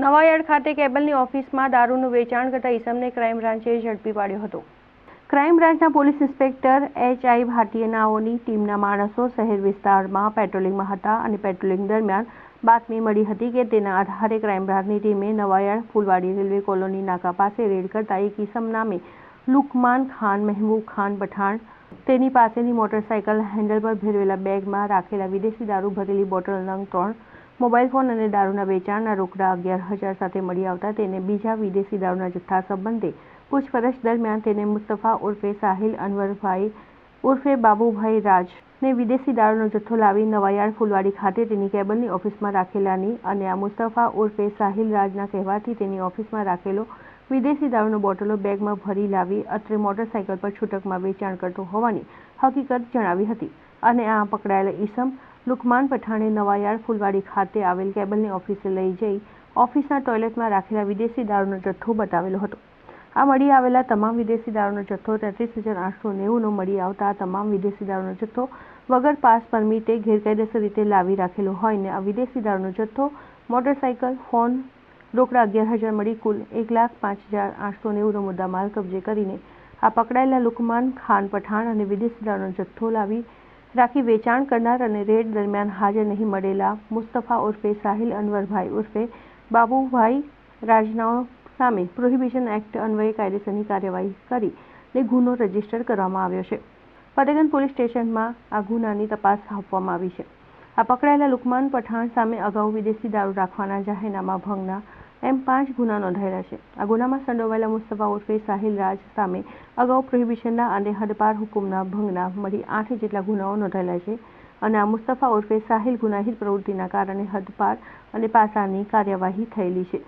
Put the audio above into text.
નવાયાર્ડ ખાતે કેબલની ઓફિસમાં દારૂનું વેચાણ કરતા ઈસમને ક્રાઇમ બ્રાન્ચે ઝડપી પાડ્યો હતો. ક્રાઇમ બ્રાન્ચના પોલીસ ઇન્સ્પેક્ટર એચ આઈ ભાટિયાનાઓની ટીમના માણસો શહેર વિસ્તારમાં પેટ્રોલિંગમાં હતા અને પેટ્રોલિંગ દરમિયાન બાતમી મળી હતી કે તેના આધારે ક્રાઇમ બ્રાન્ચની ટીમે નવાયાર્ડ ફૂલવાડી રેલવે કોલોની નાકા પાસે રેડ કરતા એક ઈસમ નામે લુકમાન ખાન મહેબૂબ ખાન પઠાણ તેની પાસેની મોટરસાયકલ હેન્ડલ પર ભેરવેલા બેગમાં રાખેલા વિદેશી દારૂ ભરેલી બોટલ નંગ ત્રણ મોબાઈલ ફોન અને દારૂના વેચાણના રોકડા અગિયાર હજાર સાથે મળી આવતા તેને બીજા વિદેશી દારૂના જથ્થા સંબંધે પૂછપરછ દરમિયાન તેને મુસ્તફા ઉર્ફે સાહિલ અનવરભાઈ ઉર્ફે બાબુભાઈ રાજને વિદેશી દારૂનો જથ્થો લાવી નવાયાર્ડ ફુલવાડી ખાતે તેની કેબલની ઓફિસમાં રાખેલાની અને આ મુસ્તફા ઉર્ફે સાહિલ રાજના કહેવાથી તેની ઓફિસમાં રાખેલો વિદેશી દારૂનો બોટલો બેગમાં ભરી લાવી અત્રે મોટરસાયકલ પર છૂટકમાં વેચાણ કરતો હોવાની હકીકત જણાવી હતી અને આ પકડાયેલા ઈસમ લુકમાન પઠાણે નવાયાર્ડ ફૂલવાડી ખાતે આવેલ કેબલની ઓફિસે લઈ જઈ ઓફિસના ટોયલેટમાં રાખેલા વિદેશી દારૂનો જથ્થો બતાવેલો હતો. આ મળી આવેલા તમામ વિદેશી દારૂનો જથ્થો તેત્રીસ હજાર આઠસો નેવુંનો મળી આવતા તમામ વિદેશી દારૂનો જથ્થો વગર પાસ પરમિટે ગેરકાયદેસર રીતે લાવી રાખેલો હોય ને આ વિદેશી દારૂનો જથ્થો મોટરસાયકલ ફોન રોકડા અગિયાર હજાર મળી કુલ એક લાખ પાંચ હજાર આઠસો નેવુંનો મુદ્દામાલ કબજે કરીને આ પકડાયેલા લુકમાન ખાન પઠાણ અને વિદેશી દારૂનો જથ્થો લાવી રાખી વેચાણ કરનાર અને રેડ દરમિયાન હાજર નહીં મળેલા મુસ્તફા ઉર્ફે સાહિલ અનવરભાઈ ઉર્ફે બાબુભાઈ રાજનાઓ સામે પ્રોહિબિશન એક્ટ અન્વયે કાયદેસરની કાર્યવાહી કરી ને ગુનો રજિસ્ટર કરવામાં આવ્યો છે. ફતેગંજ પોલીસ સ્ટેશનમાં આ ગુનાની તપાસ આપવામાં આવી છે. આ પકડાયેલા લુકમાન પઠાણ સામે અગાઉ વિદેશી દારૂ રાખવાના જાહેરનામા ભંગના એમ પાંચ ગુના નોંધાયેલા છે. આ ગુનામાં સંડોવાયેલા મુસ્તફા ઉર્ફે સાહિલ રાજ સામે અગાઉ પ્રોહિબિશનના અને હદપાર હુકુમના ભંગના મળી આઠ જેટલા ગુનાઓ નોંધાયેલા છે અને આ મુસ્તફા ઉર્ફે સાહિલ ગુનાહિત પ્રવૃત્તિના કારણે હદપાર અને પાસાની કાર્યવાહી થયેલી છે.